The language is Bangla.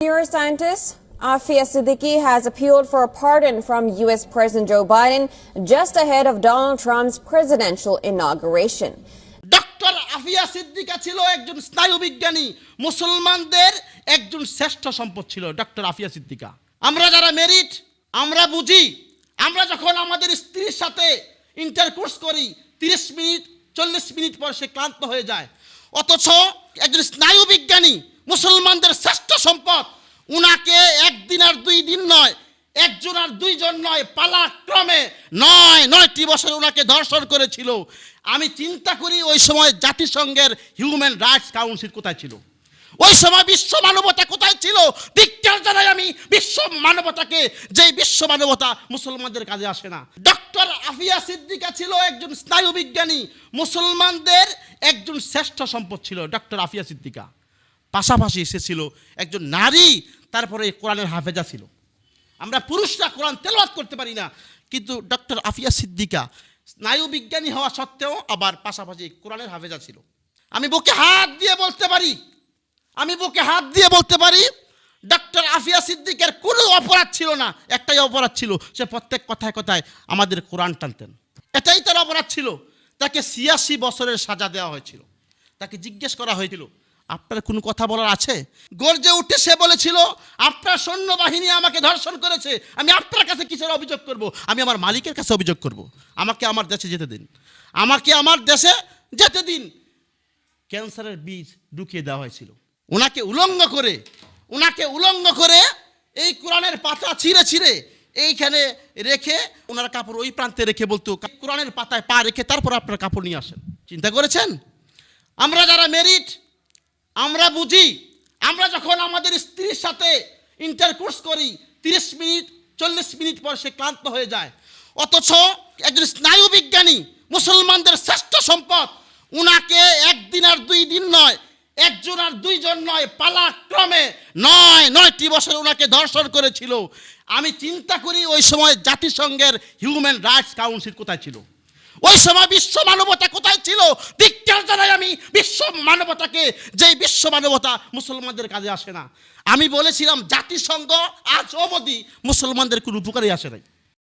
Neuroscientist Afia Siddiqui has appealed for a pardon from U.S. President Joe Biden just ahead of Donald Trump's presidential inauguration. Doctor Aafia Siddiqa ছিল একজন স্নায়ু বিজ্ঞানী, মুসলমানদের একজন শ্রেষ্ঠ সম্পদ ছিল ডক্টর আফিয়া সিদ্দিকা আমরা যারা মেরিট আমরা বুঝি, আমরা যখন আমাদের স্ত্রীর সাথে ইন্টারকোর্স করি, তিরিশ মিনিট, চল্লিশ মিনিট পর সে ক্লান্ত হয়ে যায় অথচ একজন স্নায়ু বিজ্ঞানী মুসলমানদের শ্রেষ্ঠ সম্পদ। উনাকে একদিন আর দুই দিন নয়, একজন আর দুইজন নয়, পালাক্রমে নয়, নয়টি বছর ওনাকে ধর্ষণ করেছিল। আমি চিন্তা করি ওই সময় জাতিসংঘের হিউম্যান রাইটস কাউন্সিল কোথায় ছিল? ওই সময় বিশ্ব মানবতা কোথায় ছিল? ধিক্কার জানাই আমি, বিশ্ব মানবতাকে যে বিশ্ব মানবতা মুসলমানদের কাজে আসে না। ডক্টর আফিয়া সিদ্দিকা ছিল একজন স্নায়ু বিজ্ঞানী মুসলমানদের একজন শ্রেষ্ঠ সম্পদ ছিল, ডক্টর আফিয়া সিদ্দিকা। পাশাপাশি এসেছিল একজন নারী, তারপরে কোরআনের হাফেজা ছিল। আমরা পুরুষরা কোরআন তেলাওয়াত করতে পারি না, কিন্তু ডক্টর আফিয়া সিদ্দিকা স্নায়ু বিজ্ঞানী হওয়া সত্ত্বেও আবার পাশাপাশি কোরআনের হাফেজা ছিল। আমি বুকে হাত দিয়ে বলতে পারি, আমি বুকে হাত দিয়ে বলতে পারি, ডক্টর আফিয়া সিদ্দিকের কোনো অপরাধ ছিল না, একটাই অপরাধ ছিল, সে প্রত্যেক কথায় কথায় আমাদের কোরআন টানতেন। এটাই তার অপরাধ ছিল, তাকে ছিয়াশি বছরের সাজা দেওয়া হয়েছিল। তাকে জিজ্ঞেস করা হয়েছিল আপনার কোনো কথা বলার আছে? গর্জে উঠে সে বলেছিল, আপনার সৈন্যবাহিনী আমাকে ধর্ষণ করেছে। আমি আপনার কাছে কিসের অভিযোগ করব? আমি আমার মালিকের কাছে অভিযোগ করব। আমাকে আমার দেশে যেতে দিন। আমাকে আমার দেশে যেতে দিন। ক্যান্সারের বীজ ঢুকিয়ে দেওয়া হয়েছিল। ওনাকে উলঙ্গ করে, ওনাকে উলঙ্গ করে এই কোরআনের পাতা ছিঁড়ে ছিঁড়ে এইখানে রেখে ওনার কাপড় ওই প্রান্তে রেখে বলতো, কোরআনের পাতায় পা রেখে তারপর আপনার কাপড় নিয়ে আসেন। চিন্তা করেছেন? আমরা যারা মেরিট আমরা বুঝি, আমরা যখন আমাদের স্ত্রীর সাথে ইন্টারকোর্স করি, তিরিশ মিনিট, চল্লিশ মিনিট পর সে ক্লান্ত হয়ে যায়। অথচ একজন স্নায়ু বিজ্ঞানী, মুসলমানদের শ্রেষ্ঠ সম্পদ, উনাকে একদিন আর দুই দিন নয়, একজন আর দুইজন নয়, পালাক্রমে নয়, নয়টি বছর ওনাকে ধর্ষণ করেছিল। আমি চিন্তা করি ওই সময় জাতিসংঘের হিউম্যান রাইটস কাউন্সিল কোথায় ছিল? ওই সময় বিশ্ব মানবতা কোথায় ছিল? দিকটার জানাই আমি বিশ্ব মানবতাকে যে বিশ্ব মানবতা মুসলমানদের কাজে আসে না। আমি বলেছিলাম, জাতিসংঘ আজ অবধি মুসলমানদের কোনো উপকারই আসে নাই।